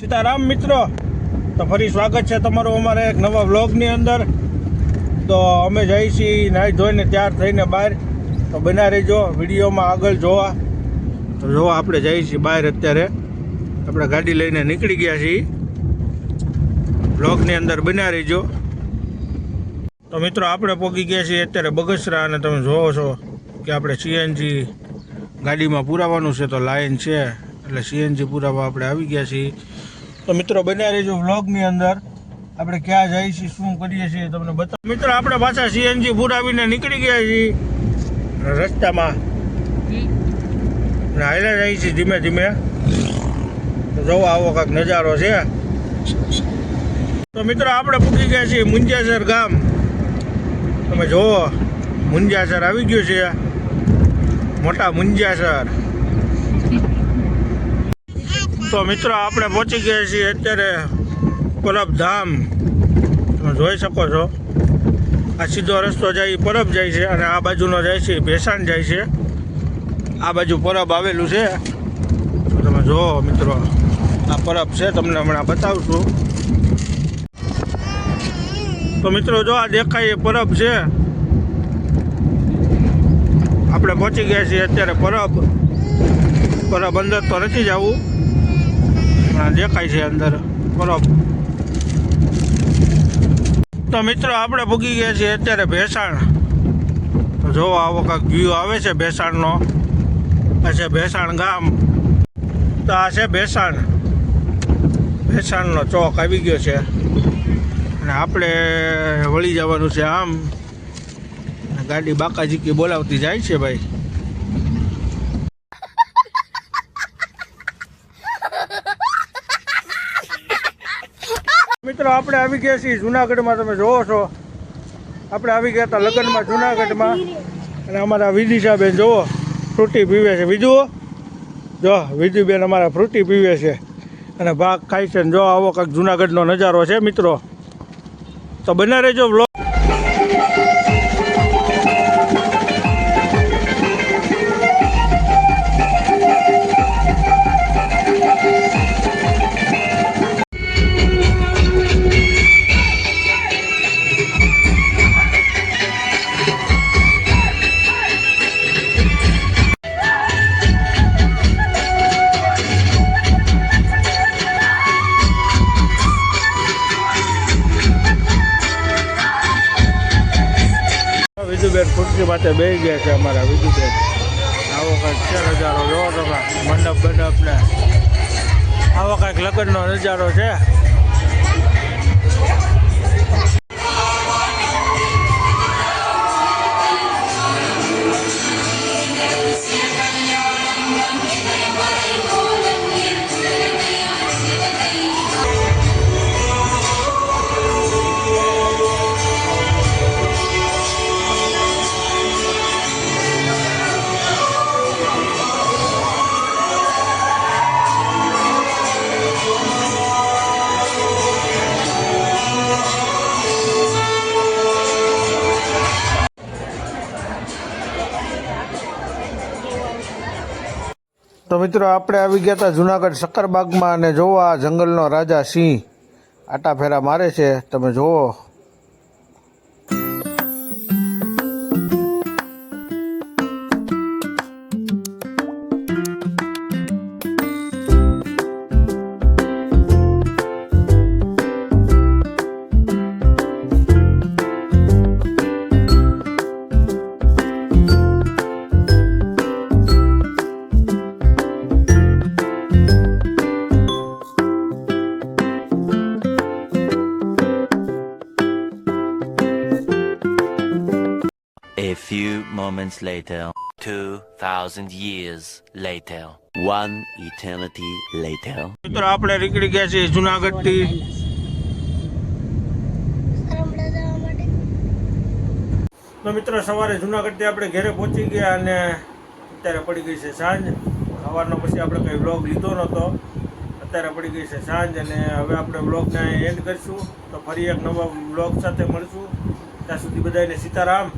સીતારામ મિત્રો, તો ફરી સ્વાગત છે તમારું અમારે એક નવા વ્લોગની અંદર. તો અમે જઈ છીએ નાહી ધોઈને તૈયાર થઈને બહાર. તો બના રહેજો, વિડીયોમાં આગળ જોવા. તો જોવા આપણે જઈએ છીએ બહાર અત્યારે. આપણે ગાડી લઈને નીકળી ગયા છીએ. વ્લોગની અંદર બના રહેજો. તો મિત્રો, આપણે પહોંચી ગયા છીએ અત્યારે બગસરા અને તમે જોવો છો કે આપણે સીએનજી ગાડીમાં પુરાવાનું છે તો લાઈન છે. એટલે સીએનજી પુરાવા આપણે આવી ગયા છીએ. તો મિત્રો, બન્યા રહેજો વ્લોગની અંદર. આપણે ક્યાં જઈએ છીએ, શું કરીએ છીએ તમને બતાવ મિત્રો, આપણે પાછા સીએનજી પુરાવીને નીકળી ગયા છીએ રસ્તામાં. હાલ્યા જઈએ છીએ ધીમે ધીમે. જોવો આવો કાંક નજારો છે. તો મિત્રો, આપણે પૂકી ગયા છીએ મુંજાસર ગામ. તમે જુઓ મુંજાસર આવી ગયું છે. મોટા મુંજાસર. તો મિત્રો આપણે પહોંચી ગયા છીએ અત્યારે પરબ ધામ. તમે જોઈ શકો છો. આ સીધો રસ્તો જાય પરબ જાય છે અને આ બાજુનો જાય છે ભેસાણ જાય છે. આ બાજુ પરબ આવેલું છે. તો તમે જુઓ મિત્રો, આ પરબ છે, તમને હમણાં બતાવશું તો મિત્રો જો આ દેખાય, એ પરબ છે. આપણે પહોંચી ગયા છીએ અત્યારે પરબ. પરબ અંદર તો નથી જવું. પણ દેખાય છે અંદર. બરોબર. તો મિત્રો, આપણે ભૂગી ગયા છીએ અત્યારે ભેસાણ. તો જો આવો કાંક વ્યૂ આવે છે ભેસાણનો. આ છે ભેસાણ ગામ. તો આ છે ભેસાણ. ભેસાણનો ચોક આવી ગયો છે. અને આપણે વળી જવાનું છે આમ. ગાડી બાકાજીકી બોલાવતી જાય છે ભાઈ. મિત્રો, આપણે આવી ગયા છીએ જુનાગઢમાં. તમે જોવો છો. આપણે આવી ગયા હતા લગ્નમાં જુનાગઢમાં. અને અમારા વિદિશાબેન જુઓ ફ્રૂટી પીવે છે. બીજું જો વિદુબેન અમારા ફ્રૂટી પીવે છે. અને ભાગ ખાય છે. જો, આવો કાંઈક જુનાગઢનો નજારો છે, મિત્રો. તો બના રહેજો વિદુબેન ખુરશી માટે બે ગયા છે અમારા વિદુબેન આવો કાંઈક છે નજારો જોવો તમે મંડપ મંડપને આવો કાંઈક લગ્નનો નજારો છે. તો મિત્રો, આપણે આવી ગયા હતા જુનાગઢ શક્કરબાગમાં અને જોવો આ જંગલનો રાજા સિંહ આટા ફેરા મારે છે. તમે જુઓ few moments later, 2,000 years later, one eternity later. મિત્રો આપણે નીકળી ગયા છીએ જુનાગઢથી. તો મિત્રો સવારે જુનાગઢથી આપણે ઘરે પહોંચી ગયા અને અત્યારે પડી ગઈ છે સાંજ. સવારનો પછી આપણે કંઈ વ્લોગ લીધો નહોતો. અત્યારે પડી ગઈ છે સાંજ અને હવે આપણે વ્લોગને એન્ડ કરીશું. તો ફરી એક નવા વ્લોગ સાથે મળશું. ત્યાં સુધી બધાને સીતારામ.